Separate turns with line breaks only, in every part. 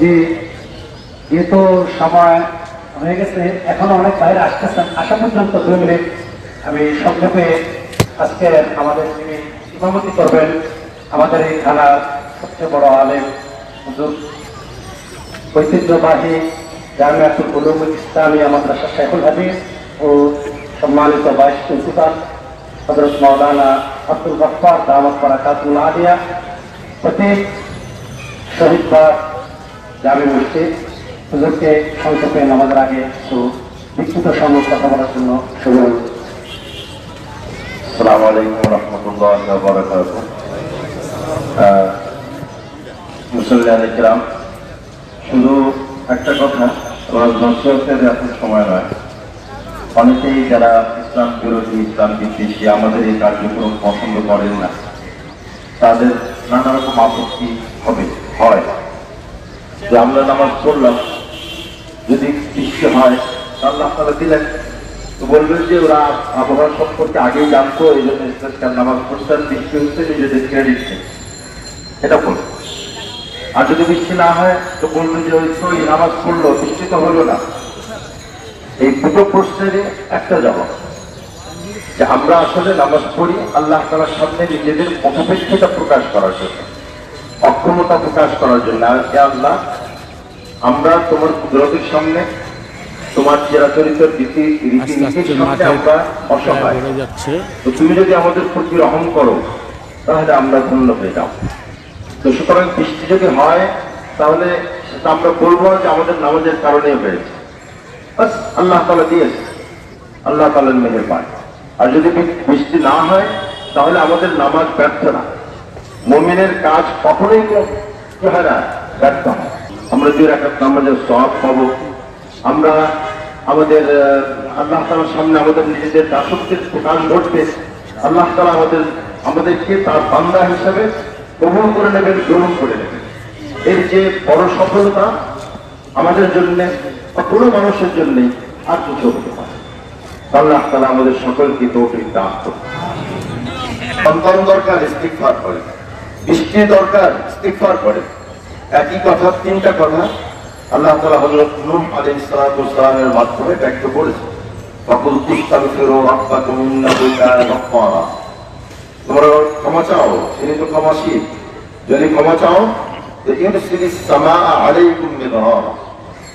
যে যেহেতু সময় হয়ে গেছে, এখনও অনেক বাইরে আসতেছেন, আসা পর্যন্ত দুই মিনিট। আমি সংক্ষেপে আজকে আমাদের যিনি করবেন, আমাদের এই থানার সবচেয়ে বড় আলেম ঐতিহ্যবাহী জামিয়াতুল উলুমুল ইসলামিয়া মাদ্রাসা শেখুল হাদিস ও সম্মানিত ভাইস প্রিন্সিপাল হজরত মৌলানা আব্দুল গফার দামত বারাকাতুল আলিয়া প্রতীক শহীদবাগ গ্রামে মসজিদ। হুজুরকে সংক্ষেপে নামাজের আগে একটু বিক্ষিপ্ত সঙ্গে কথা বলার জন্য
শুরু সালাম আলাইকুম রহমতুল্লাহ শুধু একটা কথা নসরতের এত সময় নয়। অনেকেই যারা ইসলাম বিরোধী, ইসলাম বিদ্বেষী, আমাদের এই কার্যক্রম পছন্দ করেন না। তাদের নানা রকম আপত্তি হবে, হয়। যে আমরা নামাজ পড়লাম। যদি বৃষ্টি হয়, তাহলে আপনারা দিলেন তো বলবেন যে ওরা আবহাওয়া সম্পর্কে আগেই জানতো, এই জন্য ইসলাম নামাজ পড়তেন বৃষ্টি হচ্ছে, নিজেদের ক্রেডিট এটা বলব আর যদি বৃষ্টি না হয়, তো বলবেন যে ওই তো নামাজ পড়ল, বৃষ্টি তো হলো না। এই দুটো প্রশ্নের একটা জবাব। যে আমরা আসলে নামাজ পড়ি, আল্লাহ তালার সামনে নিজেদের মতপেক্ষতা প্রকাশ করার জন্য। অক্ষমতা প্রকাশ করার জন্য। আল্লাহ আমরা তোমার কুদরতের সামনে তোমার চিরাচরিত রীতি রীতিনীতির সামনে আমরা অসহায়। তো তুমি যদি আমাদের প্রতি রহম করো তাহলে আমরা ধন্য হয়ে যাব। তো সুতরাং বৃষ্টি যদি হয় তাহলে সেটা আমরা বলব যে আমাদের নামাজের কারণে হয়েছে। বাস আল্লাহ তালা দিয়েছে। আল্লাহ তালার মেহের পায় আর যদি বৃষ্টি না হয় তাহলে আমাদের নামাজ ব্যর্থ না। মমিনের কাজ কখনোই তো- ব্যর্থ হয়। আমরা দুই রাখাত নামাজের সব পাবো। আমরা আমাদের আল্লাহ তালার সামনে আমাদের নিজেদের দাসত্বের প্রকাশ ঘটবে। আল্লাহ তালা আমাদের, আমাদেরকে তার বান্দা হিসাবে কবুল করে নেবেন, গ্রহণ করে নেবেন। এর যে বড় সফলতা আমাদের জন্য বা কোনো মানুষের জন্য আর কিছু হতে পারে আল্লাহ তালা আমাদের সকলকে তৌফিক দান করুন। সন্তান দরকার ইস্তিকফার করে বৃষ্টি দরকার ইস্তিকফার করে। একই কথা, তিনটা কথা আল্লাহ তালা হজরত নুম আলী ইসলামের মাধ্যমে ব্যক্ত করেছে ফকুল তুস্তাগফিরু রাব্বাকুম ক্ষমা চাও, তিনি তো ক্ষমাশীল। যদি ক্ষমা চাও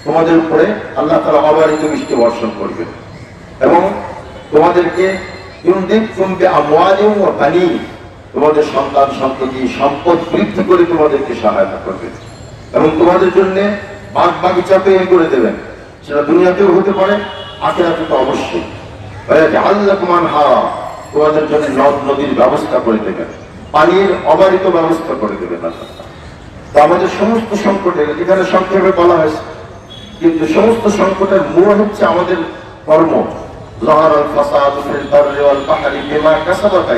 তোমাদের উপরে আল্লাহ তাআলা অবারিত বৃষ্টি বর্ষণ করবে এবং তোমাদেরকে ইউনদিক তুমবে আমওয়ালিম ওয়া তোমাদের সন্তান সন্ততি সম্পদ বৃদ্ধি করে তোমাদেরকে সহায়তা করবে এবং তোমাদের জন্য বাগ বাগিচা তৈরি করে দেবেন। সেটা দুনিয়াতেও হতে পারে, আখেরাতে তো অবশ্যই। আল্লাহ কুমান তোমাদের জন্য নদ নদীর ব্যবস্থা করে দেবেন, পানির অবারিত ব্যবস্থা করে দেবেন আল্লাহ। তো আমাদের সমস্ত সংকটে, এখানে সংক্ষেপে বলা হয়েছে, কিন্তু সমস্ত সংকটের মূল হচ্ছে আমাদের কর্ম। লহর আল ফাসাদ ফিল বাহরি বিমা কাসাবাত।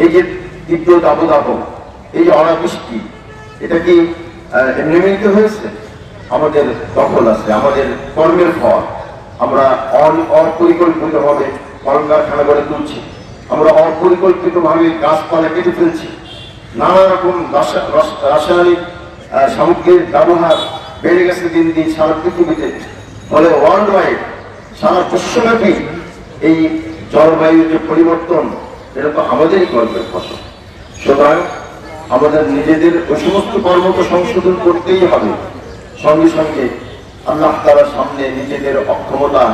এই যে তীব্র দাবদাহ, এই যে অনাবৃষ্টি, এটা কি এমনিতে হয়েছে? আমাদের দখল আছে, আমাদের কর্মের ফল। আমরা অপরিকল্পিতভাবে কলকারখানা গড়ে তুলছি। আমরা অপরিকল্পিতভাবে গাছপালা কেটে ফেলছি। নানা রকম রাসা- রাসায়নিক সামগ্রীর ব্যবহার বেড়ে গেছে দিন দিন সারা পৃথিবীতে। ফলে ওয়ার্ল্ড ওয়াইড সারা বিশ্বব্যাপী এই জলবায়ুর যে পরিবর্তন এটা তো আমাদেরই কর্মের ফসল। সুতরাং আমাদের নিজেদের ওই সমস্ত কর্ম তো সংশোধন করতেই হবে। সঙ্গে সঙ্গে আল্লাহ তালার সামনে নিজেদের অক্ষমতা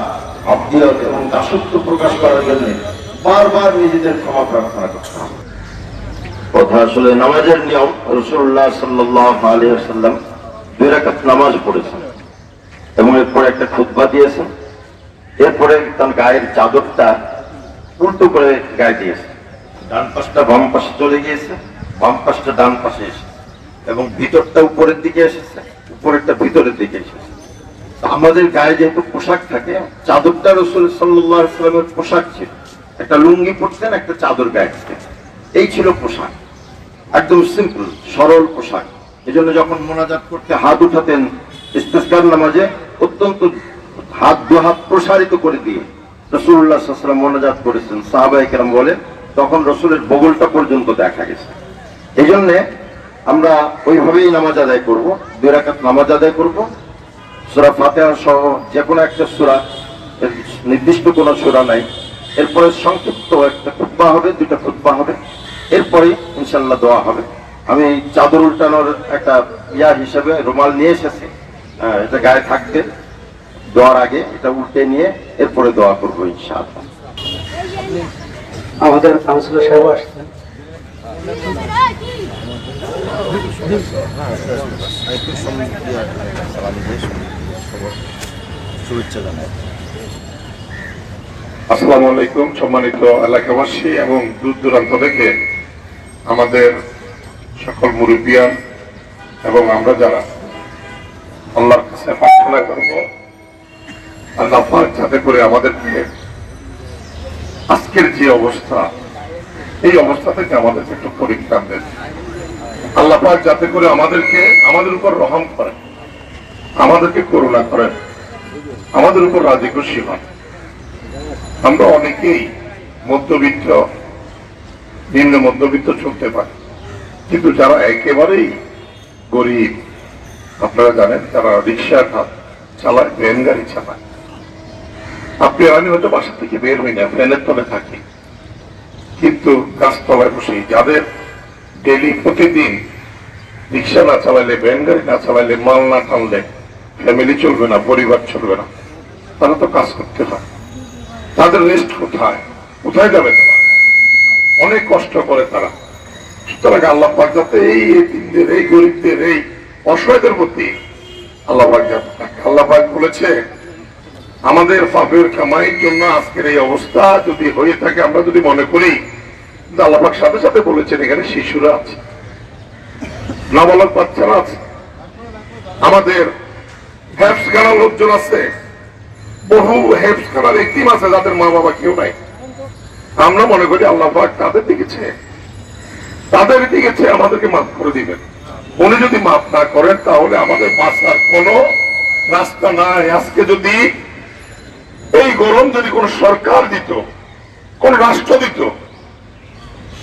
আব্দিয়ত এবং দাসত্ব প্রকাশ করার জন্য বারবার নিজেদের ক্ষমা প্রার্থনা করতে হবে। কথা আসলে নামাজের নিয়ম রসুল্লাহ সাল্লাহ আলী সাল্লাম দুই রাকাত নামাজ পড়েছেন এবং এরপরে একটা খুতবা দিয়েছেন। এরপরে তার গায়ের চাদরটা উল্টো করে গায়ে দিয়েছে ডান পাশটা বাম পাশে চলে গিয়েছে, বাম পাশটা ডান পাশে এসেছে এবং ভিতরটা উপরের দিকে এসেছে, উপরেরটা ভিতরের দিকে এসেছে। আমাদের গায়ে যেহেতু পোশাক থাকে, চাদরটা রসুল সাল্লামের পোশাক ছিল। একটা লুঙ্গি পরতেন, একটা চাদর গায়ে দিতেন এই ছিল পোশাক। একদম সিম্পল সরল পোশাক। এই জন্য যখন মোনাজাত করতে হাত উঠাতেন ইস্তেস্কার নামাজে, অত্যন্ত হাত দু হাত প্রসারিত করে দিয়ে রসুল্লাহ মোনাজাত করেছেন। সাহাবাই কেরাম বলে তখন রসুলের বগলটা পর্যন্ত দেখা গেছে। এই জন্যে আমরা ওইভাবেই নামাজ আদায় করব, দুই রাকাত নামাজ আদায় করব। সুরা ফাতেহা সহ যে কোনো একটা সুরা নির্দিষ্ট কোনো সুরা নাই। এরপরে সংক্ষিপ্ত একটা খুতবা হবে দুটা খুতবা হবে। এরপরে ইনশাল্লাহ দোয়া হবে। আমি চাদর উল্টানোর একটা ইয়া হিসাবে রুমাল নিয়ে এসেছি। এটা গায়ে থাকবে। দোয়ার আগে এটা উল্টে নিয়ে এরপরে দোয়া করব ইনশাআল্লাহ।
আমাদের কাউন্সিলর সাহেব আসছেন।
আসসালামু আলাইকুম, সম্মানিত এলাকাবাসী এবং দূর দূরান্ত থেকে আমাদের সকল মুরব্বিয়ান এবং আমরা যারা আল্লাহর কাছে প্রার্থনা করব, আল্লাহ যাতে করে আমাদেরকে আজকের যে অবস্থা, এই অবস্থা থেকে আমাদেরকে একটু পরিত্রাণ দেন। আল্লাহ পাক যাতে করে আমাদেরকে, আমাদের উপর রহম করেন, আমাদেরকে করুণা করেন, আমাদের উপর রাজি খুশি হন। আমরা অনেকেই মধ্যবিত্ত, নিম্ন মধ্যবিত্ত চলতে পারি, কিন্তু যারা একেবারেই গরিব, আপনারা জানেন তারা রিক্সা চালায়, ভ্যান গাড়ি চালায় আপনি আমি হয়তো বাসা থেকে বের হই না, ফ্যানের তলে থাকি। কিন্তু গাছতলায় বসে যাদের ডেলি প্রতিদিন রিক্সা না চালাইলে ভ্যান গাড়ি না চালাইলে মাল না টানলে ফ্যামিলি চলবে না, পরিবার চলবে না, তারা তো কাজ করতে হয়। তাদের রেস্ট কোথায়? কোথায় যাবে তারা? অনেক কষ্ট করে তারা। সুতরাং আল্লাহ পাক যাতে এই এতিমদের, এই গরিবদের, এই অসহায়দের প্রতি আল্লাহ পাক থাকে। আল্লাহ পাক বলেছে আমাদের পাপের কামাইয়ের জন্য আজকের এই অবস্থা যদি হয়ে থাকে, আমরা যদি মনে করি কিন্তু আল্লাহ পাক সাথে সাথে বলেছেন, এখানে শিশুরা আছে, নাবালক বাচ্চারা আছে, আমাদের হ্যাপস খানা লোকজন আছে, বহু হেফস করার একটিম আছে যাদের মা বাবা কেউ নাই। আমরা মনে করি আল্লাপাক তাদের দিকেছে তাদের দিকেছে আমাদেরকে মাফ করে দিবেন। উনি যদি মাফ না করেন, তাহলে আমাদের বাঁচার কোনো রাস্তা নাই। আজকে যদি এই গরম যদি কোন সরকার দিত, কোন রাষ্ট্র দিত,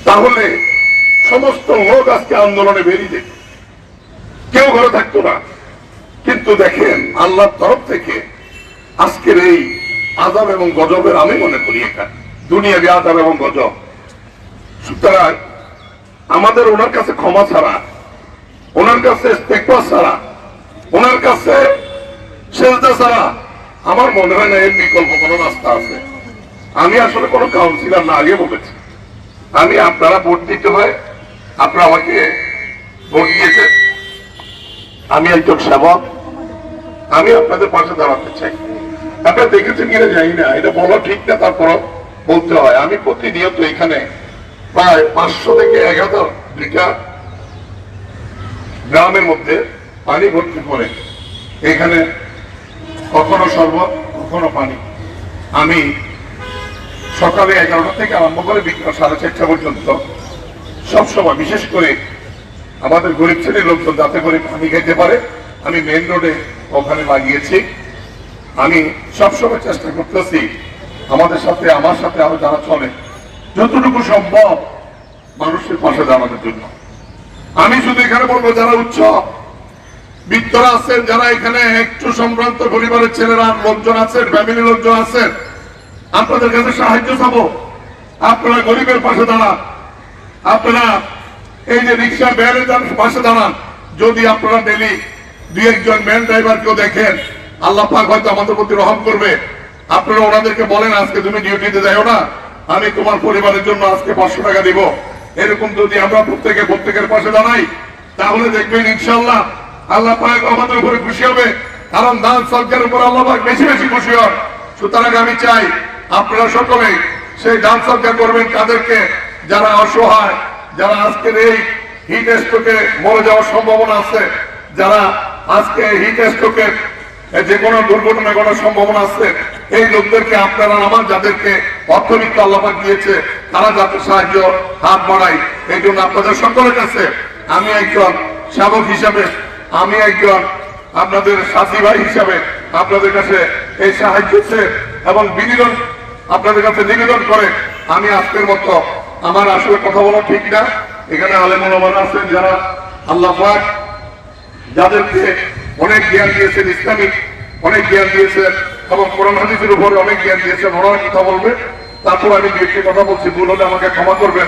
তাহলে সমস্ত লোক আজকে আন্দোলনে বেরিয়ে যেত। কেউ ঘরে থাকতো না। কিন্তু দেখেন, আল্লাহর তরফ থেকে আজকের এই আজাব এবং গজবের আমি মনে করি এটা। দুনিয়াবি আজাব এবং গজব। সুতরাং আমাদের ওনার কাছে ক্ষমা ছাড়া, ওনার কাছে ছাড়া, ওনার কাছে ছাড়া আমার মনে হয় না এর বিকল্প কোনো রাস্তা আছে। আমি আসলে কোনো কাউন্সিলর না, আগে বলেছি। আমি আপনারা ভোট দিতে হয়, আপনারা আমাকে ভোট দিয়েছেন। আমি একজন সেবক। আমি আপনাদের পাশে দাঁড়াতে চাই। আপনারা দেখেছেন কিনা জানি না, এটা বলা ঠিক না তারপর বলতে হয়। আমি প্রতিনিয়ত এখানে প্রায় পাঁচশো থেকে এক হাজার লিটার গ্রামের মধ্যে পানি ভর্তি করে এখানে কখনো শরবত, কখনো পানি। আমি সকালে এগারোটা থেকে আরম্ভ করে বিকেল সাড়ে চারটা পর্যন্ত সবসময়, বিশেষ করে আমাদের গরিব শ্রেণির লোকজন যাতে করে পানি খেতে পারে, আমি মেন রোডে ওখানে লাগিয়েছি। আমি সবসময় চেষ্টা করতেছি আমাদের সাথে, আমার সাথে আরও যারা চলে, যতটুকু সম্ভব মানুষের পাশে দাঁড়ানোর জন্য। আমি শুধু এখানে বলব, যারা উচ্চ বিত্তরা আছেন, যারা এখানে একটু সম্ভ্রান্ত পরিবারের ছেলেরা, লোকজন আছেন ফ্যামিলি লোকজন আছেন। আপনাদের কাছে সাহায্য চাবো। আপনারা গরিবের পাশে দাঁড়ান। আপনারা এই যে রিক্সা ভ্যানের পাশে দাঁড়ান। যদি আপনারা ডেলি দুই একজন ভ্যান ড্রাইভারকেও দেখেন, আল্লাহ পাক হয়তো আমাদের প্রতি রহম করবে। আপনারা ওনাদেরকে বলেন, আজকে তুমি ডিউটিতে যাও না, আমি তোমার পরিবারের জন্য আজকে পাঁচশো টাকা দিব। এরকম যদি আমরা প্রত্যেকে প্রত্যেকের পাশে দাঁড়াই, তাহলে দেখবেন ইনশাল্লাহ আল্লাহ পাক আমাদের উপরে খুশি হবে। কারণ দান সরকারের উপর আল্লাহ পাক বেশি বেশি খুশি হন। সুতরাং আমি চাই আপনারা সকলে সেই দান সরকার করবেন তাদেরকে যারা অসহায়, যারা আজকের এই হিট স্ট্রোকে মরে যাওয়ার সম্ভাবনা আছে, যারা আজকে হিট স্ট্রোকে যে কোনো দুর্ঘটনা ঘটার সম্ভাবনা আছে, এই লোকদেরকে আপনারা, আমার যাদেরকে অর্থনীতি আল্লাপাক দিয়েছে, তারা যাতে সাহায্য, হাত বাড়াই এই জন্য আপনাদের সকলের কাছে আমি একজন সেবক হিসাবে আমি একজন আপনাদের সাথী ভাই হিসাবে আপনাদের কাছে এই সাহায্য এবং বিনিয়োগ আপনাদের কাছে নিবেদন করে আমি আজকের মতো আমার আসলে কথা বলা ঠিক না। এখানে আলেমুলমান আছেন যারা আল্লাহ যাদেরকে অনেক জ্ঞান দিয়েছেন ইসলামিক, অনেক জ্ঞান দিয়েছেন এবং কোরআন হাদিসের উপরে অনেক জ্ঞান দিয়েছেন, ওনারা কথা বলবে। তারপর আমি দু কথা বলছি, ভুল হলে আমাকে ক্ষমা করবেন।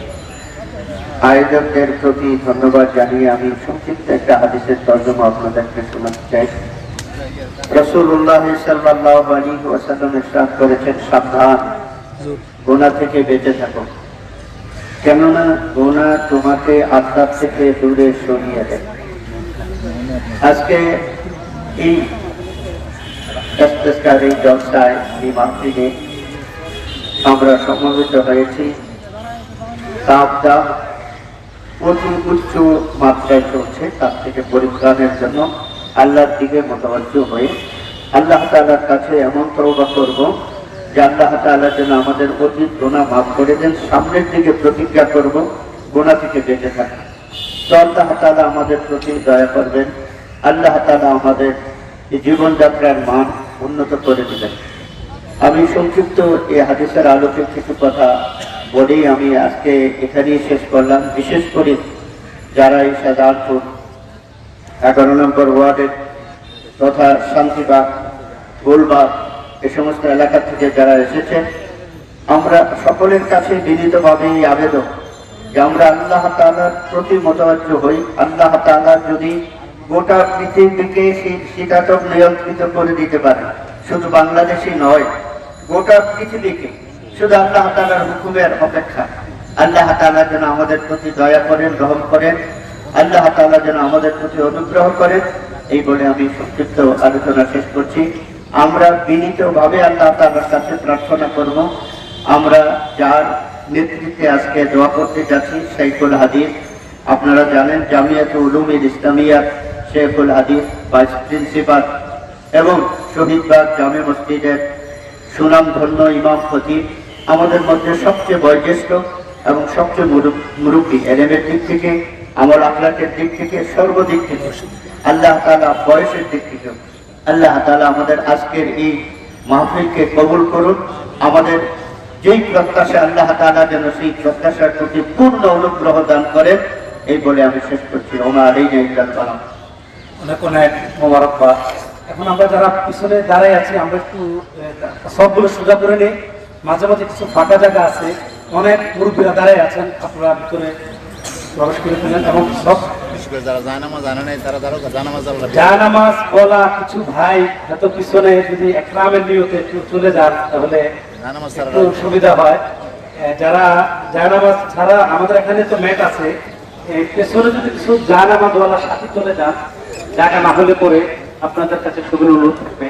আয়োজকদের প্রতি ধন্যবাদ জানিয়ে আমি সংক্ষিপ্ত একটা হাদিসের তর্জমা আপনাদেরকে শোনাতে চাই। রসুল্লাহ ওয়াসাল্লাম ইসলাম করেছেন, সাবধান গোনা থেকে বেঁচে থাকো। কেননা গোনা তোমাকে থেকে দূরে সরিয়ে দেয়। আজকে এই স্পেসকার এই জলসায়, এই আমরা সমবেত হয়েছি। তাপ দাম অতি উচ্চ মাত্রায় চলছে, তার থেকে পরিত্রাণের জন্য আল্লাহর দিকে মতবাজ্য হয়ে আল্লাহ তাআলার কাছে এমন তওবা করব, যে আল্লাহ তাআলা যেন আমাদের অতীত গোনা মাফ করে দেন, সামনের দিকে প্রতিজ্ঞা করব গোনা থেকে বেঁচে থাকা তো আল্লাহ তাআলা আমাদের প্রতি দয়া করবেন, আল্লাহ তাআলা আমাদের জীবনযাত্রার মান উন্নত করে দিবেন। আমি সংক্ষিপ্ত এই হাদিসের আলোকে কিছু কথা বলেই আমি আজকে এখানেই শেষ করলাম। বিশেষ করে যারা এই সাদারপুর এগারো নম্বর ওয়ার্ডের তথা শান্তিবাগ, গোলবাগ এ সমস্ত এলাকা থেকে যারা এসেছেন, আমরা সকলের কাছে বিনীতভাবে এই আবেদন যে আমরা আল্লাহ তাআলার প্রতি মতবাজ্য হই। আল্লাহ তাআলা যদি গোটা পৃথিবীকে শীতাতপ নিয়ন্ত্রিত করে দিতে পারে। শুধু বাংলাদেশই নয়, গোটা পৃথিবীকে শুধু আল্লাহ তাআলার হুকুমের অপেক্ষা। আল্লাহ তাআলা যেন আমাদের প্রতি দয়া করেন, রহম করেন। আল্লাহ তাআলা যেন আমাদের প্রতি অনুগ্রহ করেন। এই বলে আমি সংক্ষিপ্ত আলোচনা শেষ করছি। আমরা বিনীতভাবে আল্লাহ তাআলার কাছে প্রার্থনা করব। আমরা যার নেতৃত্বে আজকে দোয়া করতে যাচ্ছি শাইখুল হাদিস। আপনারা জানেন জামিয়াত উলুমিল ইসলামিয়ার শেখুল হাদিস ভাইস প্রিন্সিপাল এবং শহীদবাগ জামে মসজিদের সুনামধন্য ইমাম খতিব। আমাদের মধ্যে সবচেয়ে বয়োজ্যেষ্ঠ এবং সবচেয়ে মুরু- মুরব্বী এলেমের দিক থেকে আমার আখলাকের দিক থেকে সর্বদিক থেকে আল্লাহ তাআলা বয়সের দিক থেকে আল্লাহ তাআলা আমাদের আজকের এই মাহফিলকে কবুল করুন। আমাদের যেই প্রত্যাশা আল্লাহ তাআলা যেন সেই প্রত্যাশার প্রতি পূর্ণ অনুগ্রহ দান করেন এই বলে আমি শেষ করছি। আলী ইল্লাল বালাম
অনেক অনেক মোবারকবাদ এখন আমরা যারা পিছনে দাঁড়াই আছি আমরা একটু সবগুলো সোজা করে নিই। মাঝে মাঝে কিছু ফাঁকা জায়গা আছে অনেক মুরব্বীরা দাঁড়াই আছেন আপনারা ভিতরে প্রবেশ করে ফেলেন এবং সব
যারা জানামা জানে নাই তারা তারা জানামাজ
বলা কিছু ভাই এত পিছনে যদি একরামের নিয়তে চলে যান তাহলে
জানামাজ
একটু
ছাড়া
সুবিধা হয়। যারা ছাড়া আমাদের এখানে তো ম্যাট আছে। পেছনে যদি কিছু ওয়ালা সাথে চলে যান জায়গা না হলে পরে আপনাদের কাছে সুবিধা অনুরোধ থাকবে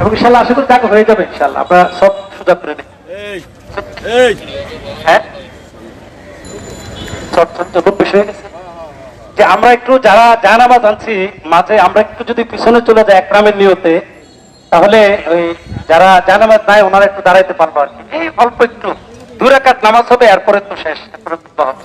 এবং ইনশাল্লাহ আশা করি জায়গা হয়ে যাবে ইনশাল্লাহ। আমরা সব সুযোগ হ্যাঁ? হয়ে গেছে। যে আমরা একটু যারা জানামাজ আনছি মাঝে আমরা একটু যদি পিছনে চলে যাই একরামের নিয়তে তাহলে ওই যারা জানামাজ নাই ওনারা একটু দাঁড়াইতে পারব আর কি। এই অল্প একটু। দু রাকাত নামাজ হবে এরপরে তো শেষ। এরপরে তো হবে।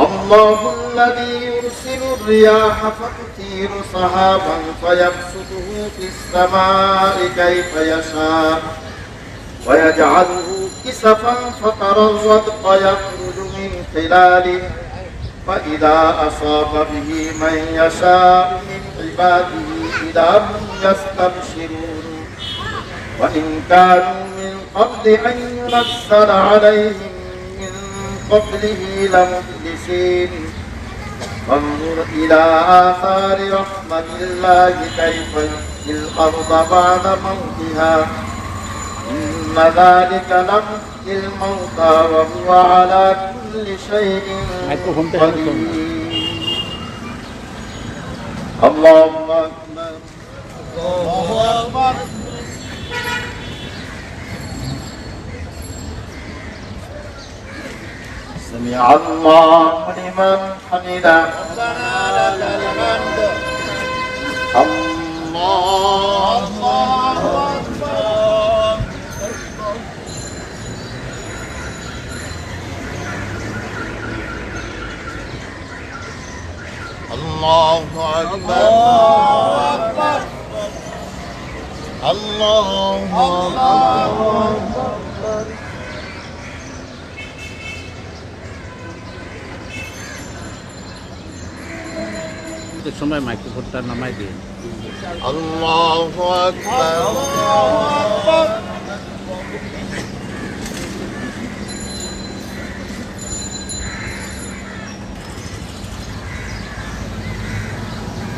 الله الذي يرسل الرياح فتثير سحابا فيبسطه في السماء كيف يشاء ويجعله كسفا فترى الودق يخرج من خلاله فإذا أصاب به من يشاء من عباده إذا هم يستبشرون وإن كانوا من قبل أن ينزل عليهم قبله لمبلسين وانظر إلى آثار رحمة الله كيف يحيي الأرض بعد موتها إن ذلك لمحيي الموتى وهو على كل شيء قدير الله أكبر الله أكبر سمع الله لمن حمده ربنا لك الحمد الله أكبر الله أكبر الله أكبر
সময় মাইক্রোফোনটা নামাই দিন
الله أكبر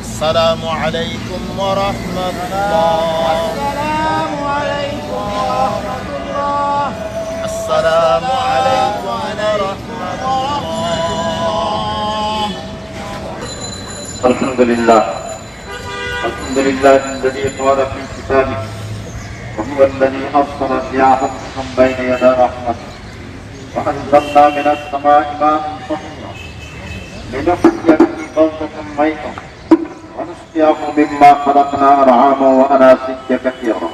السلام عليكم ورحمة الله السلام عليكم ورحمة الله السلام عليكم ورحمة الله
الحمد لله. الحمد لله الذي قال في كتابه وهو الذي أرسل بشرا بين يدي رحمته وأنزلنا من السماء ماء طهورا لنحيي به بلدة ميتا ونسقيه مما خلقنا أنعاما وأناسيا كثيرا.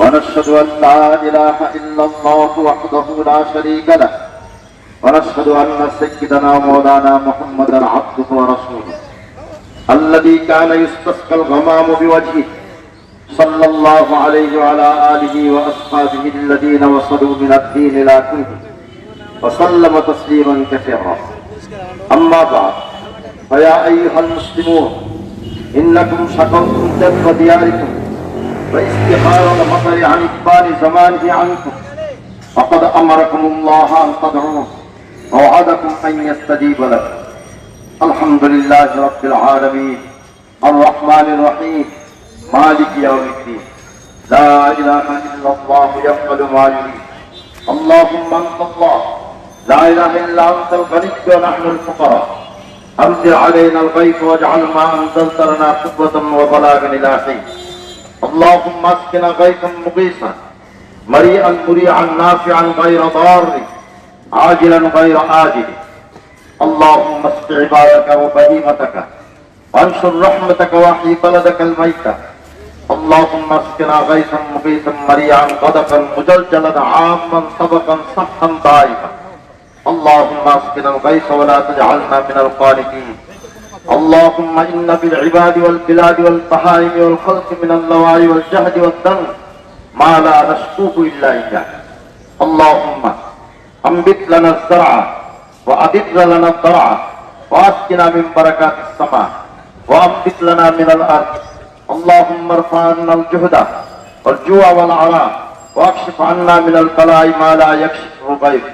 ونشهد أن لا إله إلا الله وحده لا شريك له ونشهد أن سيدنا مولانا محمدا عبده ورسوله. الذي كان يستسقى الغمام بوجهه صلى الله عليه وعلى آله وأصحابه الذين وصلوا من الدين إلى كله وسلم تسليما كثيرا. أما بعد فيا أيها المسلمون إنكم شكرتم جذب دياركم واستخار المطر عن إقبال زمانه عنكم. فقد أمركم الله أن تدعوه ووعدكم أن يستجيب لكم. الحمد لله رب العالمين. الرحمن الرحيم. مالك يوم الدين. لا إله إلا الله يفعل ما يريد. اللهم أنت الله. لا إله إلا أنت الغني ونحن الفقراء. أنزل علينا الغيث واجعل ما أنزلت لنا قوة وبلاغا إلى حين. اللهم اسقنا غيثا مغيثا مريئا مريعا نافعا غير ضار. عاجلا غير آجل. اللهم اسق عبادك وبهيمتك وانشر رحمتك واحيي بلدك الميتة اللهم اسقنا غيثا مغيثا مريعا غدقا مجلجلا عاما طبقا صحا ضائفا اللهم اسقنا الغيث ولا تجعلنا من القانتين اللهم إن بالعباد والبلاد والبهائم والخلق من اللواء والجهد والذنب ما لا نشكوه إلا اياك اللهم أنبت لنا الزرع وأدر لنا الضرع واسقنا من بركات السماء وأنبت لنا من الأرض اللهم ارفع عنا الجهد والجوع والعراء واكشف عنا من البلاء ما لا يكشفه غيرك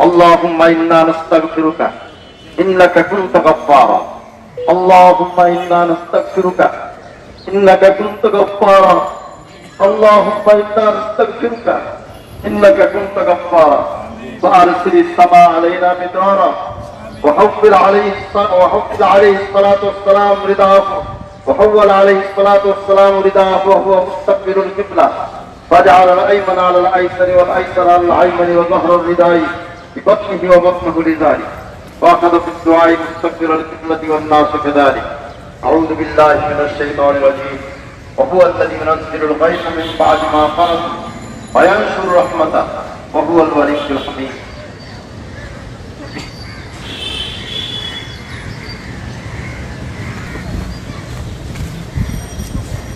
اللهم إنا نستغفرك إنك كنت غفارا اللهم إنا نستغفرك إنك كنت غفارا اللهم إنا نستغفرك إنك كنت غفارا فأرسل السماء علينا مدرارا. وحول عليه وحول عليه الصلاة والسلام رداءه. وحول عليه الصلاة والسلام رداءه وهو مستقبل القبلة. فجعل الأيمن على الأيسر والأيسر على الأيمن وظهر الرداء ببطنه وبطنه لذلك. وأخذ في الدعاء مستقبل القبلة والناس كذلك. أعوذ بالله من الشيطان الرجيم. وهو الذي ينزل الغيث من بعد ما قنط وينشر رحمته. وهو الولي الحميد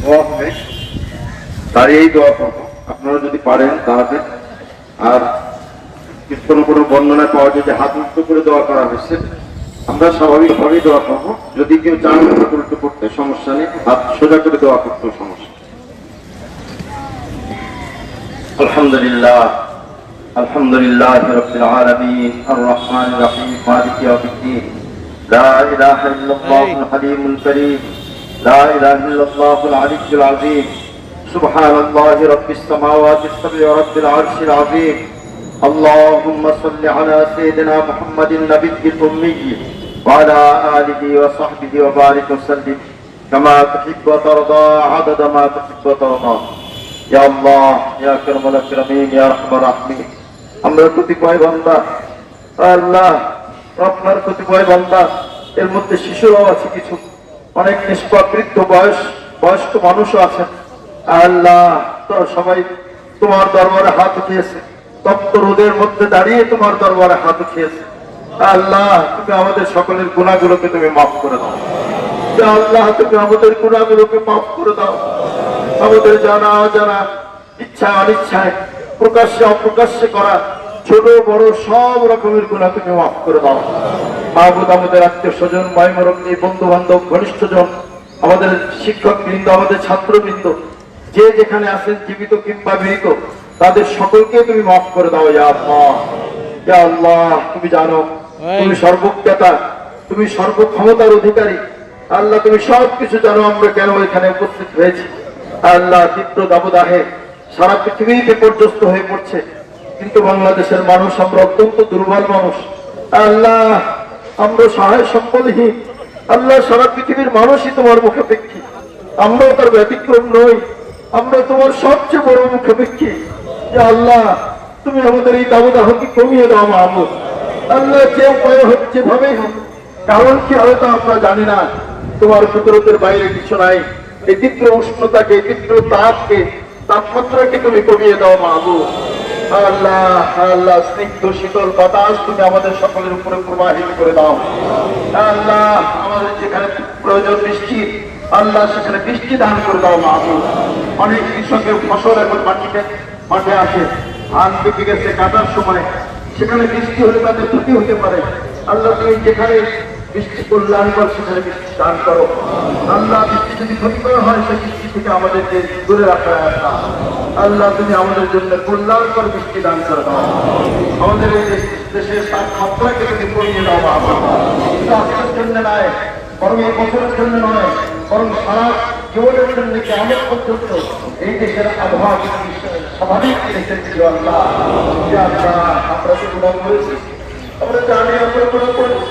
দোয়া হবে দাঁড়িয়েই দোয়া করবো আপনারা যদি পারেন দাঁড়াতে আর কিছু কোন কোন বর্ণনা পাওয়া যায় যে হাত মুক্ত করে দোয়া করা হয়েছে আমরা স্বাভাবিকভাবেই দোয়া করবো যদি কেউ চান হাত উল্টো করতে সমস্যা নেই হাত সোজা করে দোয়া করতেও সমস্যা নেই। الحمد لله رب العالمين الرحمن الرحيم مالك يوم الدين. لا إله إلا الله الحليم الكريم. لا إله إلا الله العلي العظيم. سبحان الله رب السماوات السبع ورب العرش العظيم. اللهم صل على سيدنا محمد النبي الأمي وعلى آله وصحبه وبارك وسلم. كما تحب وترضى عدد ما تحب وترضى. يا الله يا اكرم الأكرمين يا أرحم الراحمين. আমরা কতিপয় বান্দা। আল্লাহ, আপনার কতিপয় বান্দা। এর মধ্যে শিশুরাও আছে কিছু। অনেক নিষ্পাপ বৃদ্ধ বয়স, বয়স্ক মানুষও আছেন। আল্লাহ, তোরা সবাই তোমার দরবারে হাত উঠিয়েছে। তপ্ত রোদের মধ্যে দাঁড়িয়ে তোমার দরবারে হাত উঠিয়েছে। আল্লাহ, তুমি আমাদের সকলের গুণাগুলোকে তুমি মাফ করে দাও। আল্লাহ, তুমি আমাদের গুণাগুলোকে মাফ করে দাও। আমাদের জানা অজানা ইচ্ছা, অনিচ্ছায় প্রকাশ্যে অপ্রকাশ্যে করা ছোট বড় সব রকমের গুণা তুমি মাফ করে দাও। মাহবুদ আমাদের আত্মীয় স্বজন ভাই মরমী বন্ধু বান্ধব ঘনিষ্ঠজন আমাদের শিক্ষক বৃন্দ আমাদের ছাত্রবৃন্দ যে যেখানে আছেন জীবিত কিংবা মৃত তাদের সকলকে তুমি মাফ করে দাও ইয়া আল্লাহ। ইয়া আল্লাহ তুমি জানো তুমি সর্বজ্ঞতা তুমি সর্বক্ষমতার অধিকারী। আল্লাহ তুমি সব কিছু জানো আমরা কেন এখানে উপস্থিত হয়েছি। আল্লাহ তীব্র দাবদাহে সারা পৃথিবীতে পর্যস্ত হয়ে পড়ছে। কিন্তু বাংলাদেশের মানুষ, আমরা অত্যন্ত দুর্বল মানুষ। আল্লাহ, আমরা সহায় সম্বলহীন আল্লাহ সারা পৃথিবীর মানুষই তোমার মুখাপেক্ষী। আমরাও তার ব্যতিক্রম নই। আমরা তোমার সবচেয়ে বড় মুখাপেক্ষী। যে আল্লাহ, তুমি আমাদের এই দাবদাহকে কমিয়ে দাও মাহমুদ আল্লাহ যে উপায় হোক, যেভাবেই হোক, কারণ কি হবে তা আমরা জানি না। তোমার কুদরতের বাইরে কিছু নাই। এই তীব্র উষ্ণতাকে, তীব্র তাপকে তাপমাত্রাকে তুমি কমিয়ে দাও মাহবু আল্লাহ আল্লাহ, স্নিগ্ধ, শীতল বাতাস তুমি আমাদের সকলের উপরে প্রবাহিত করে দাও। আল্লাহ, আমাদের যেখানে প্রয়োজন বৃষ্টি, আল্লাহ, সেখানে বৃষ্টি দান করে দাও মাহবু অনেক কৃষকের ফসল এখন মাটিতে, মাঠে আসে। ধান পেকে গেছে কাটার সময়। সেখানে বৃষ্টি হলে তাদের ক্ষতি হতে পারে। আল্লাহ তুমি যেখানে বৃষ্টি কল্যাণ কর, সেখানে বৃষ্টি দান করো। আল্লাহ বৃষ্টি যদি ক্ষতি করা হয় সেই বৃষ্টি থেকে আমাদেরকে দূরে রাখা আল্লাহ, তুমি আমাদের জন্য কল্যাণকর বৃষ্টি দান করে দাও। আমাদের এই দেশের তাপমাত্রাকে তুমি কমিয়ে দাও আজকের জন্য নয়, বরং এই বছরের জন্য নয়, বরং সারা জীবনের জন্য কেমন পর্যন্ত এই দেশের আবহাওয়া স্বাভাবিক আল্লাহ। যে আল্লাহ আমরা তো গুণা করেছি। আমরা জানি, আমরা গুণা করেছি।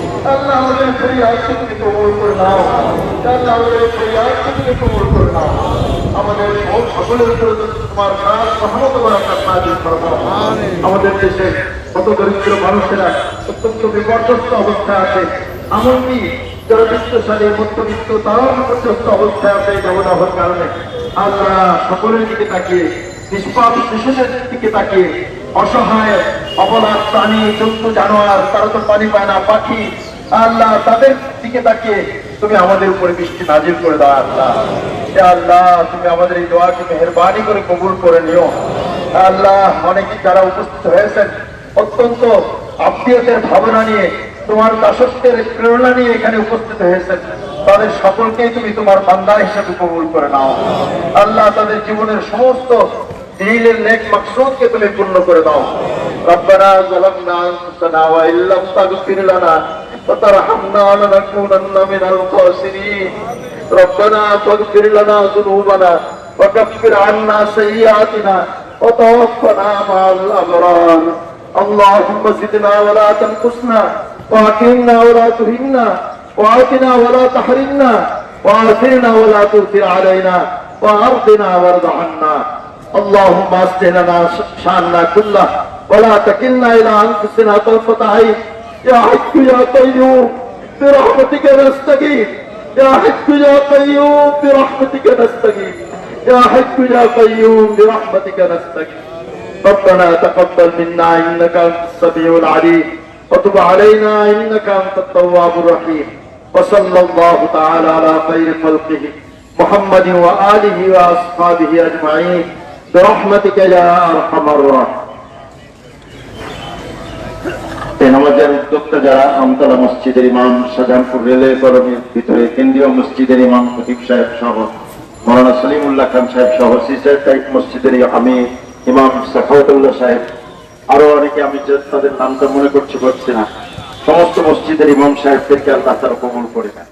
আল্লাহ আমাদের ফেরিয়াদকে তুমি কবুল করে নাও। আল্লাহ আমাদের কবুল করে নাও। আমাদের সকলের উপরে তোমার খাস সহমত আমাদের দেশে কত দরিদ্র মানুষেরা অত্যন্ত বিপর্যস্ত অবস্থায় আছে। এমনকি যারা বিত্তশালী মধ্যবিত্ত তারাও বিপর্যস্ত অবস্থায় আছে এই ব্যবধানের কারণে। আল্লাহ সকলের দিকে তাকিয়ে নিষ্পাপ শিশুদের দিকে তাকিয়ে অসহায় অবলা প্রাণী জন্তু জানোয়ার তারা তো পানি পায় না পাখি আল্লাহ, তাদের দিকে তাকিয়ে তুমি আমাদের উপরে বৃষ্টি নাজিল করে দাও, আল্লাহ। আল্লাহ, তুমি আমাদের এই দোয়াকে মেহরবানি করে কবুল করে নিও। আল্লাহ অনেকে যারা উপস্থিত হয়েছেন, অত্যন্ত আত্মীয়তের ভাবনা নিয়ে, তোমার দাসত্বের প্রেরণা নিয়ে এখানে উপস্থিত হয়েছেন, তাদের সকলকেই তুমি তোমার বান্দা হিসেবে কবুল করে নাও। আল্লাহ, তাদের জীবনের সমস্ত দিলের নেক মাকসুদকে তুমি পূর্ণ করে দাও। রব্বানা যালামনা আনফুসানা ওয়া ইল্লাম তাগফির লানা فترحمنا لنكونن من الخاسرين ربنا فاغفر لنا ذنوبنا وكفر عنا سيئاتنا وتوفنا مع الأبرار اللهم زدنا ولا تنقصنا وأكرمنا ولا تهنا وآتنا ولا تحرمنا واثرنا ولا تؤثر علينا وارضنا وارض عنا اللهم أصلح لنا شأننا كله ولا تكلنا الى انفسنا طرفه عين يا حي يا قيوم برحمتك نستغيث. يا حي يا قيوم برحمتك نستغيث. يا حي يا قيوم برحمتك نستغيث. ربنا تقبل منا إنك أنت السميع العليم. وتب علينا إنك أنت التواب الرحيم. وصلى الله تعالى على خير خلقه محمد وآله وأصحابه أجمعين. برحمتك يا أرحم الراحمين. এই নামাজের উদ্যোক্তা যারা আমতলা মসজিদের ইমাম, শাহজাহানপুর রেলওয়ে কলোনির ভিতরে, কেন্দ্রীয় মসজিদের ইমাম প্রদীপ সাহেব সহ, মৌলানা সলিমুল্লাহ খান সাহেব সহ সিসার টাইপ মসজিদের আমি, ইমাম সাখাউতুল্লাহ সাহেব। আরও অনেকে আমি তাদের নামটা মনে করছি করছি না। সমস্ত মসজিদের ইমাম সাহেবদেরকে আল্লাহ তারা কবল করে নেন।